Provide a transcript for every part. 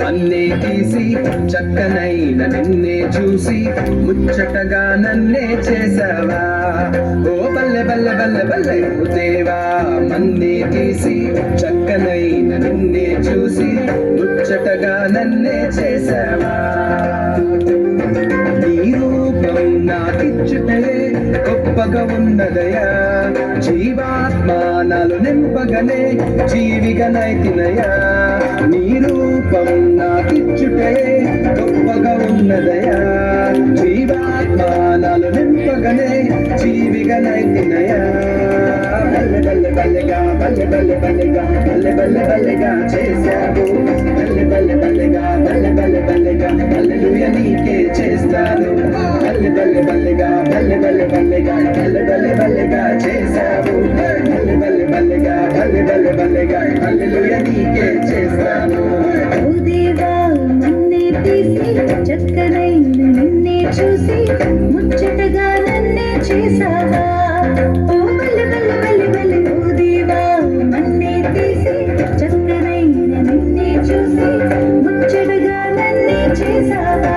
నన్నే తీసి చక్కనైన నిన్నే చూసి ముచ్చటగా నన్నే చేసావా? ఓ బల్లె బల్లె బల్లె బల్లె ఓ దేవా మన్నే తీసి చక్కనైన నిన్నే చూసి ముచ్చటగా నన్నే చేసావా? గొప్పగా ఉన్నదయా జీవాత్మానాలు నింపగనే జీవిగా నైతినయా? నీ రూపం నాకిచ్చుటే గొప్పగా ఉన్నదయా జీవాత్మానాలు నింపగనే జీవిగా నైతినయా? బల్లె బల్లె బల్లెగా బల్లె బల్లె బల్లెగా బల్లె బల్లె బల్లెగా చేశావు. బల్లెగా బల్లె బల్లె బల్లెగా చేశావు. బల్లె బల్లె బల్లెగా బల్లె బల్లె బల్లెగా హల్లెలూయ నీకే చేస్తాను ఓ దేవా నన్నే తీసి చక్కనైన నిన్నే చూసి ముచ్చటగా నన్నే చేసావా ఓ ఓ దేవా తీసి చక్కనైన నిన్నే చూసి ముచ్చటగా నన్నే చేసావా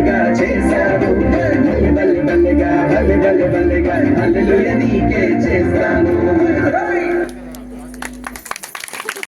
బల్లెగా చేశావు బల్లె బల్లె బల్లెగా బల్లె బల్లె బల్లెగా హల్లెలూయ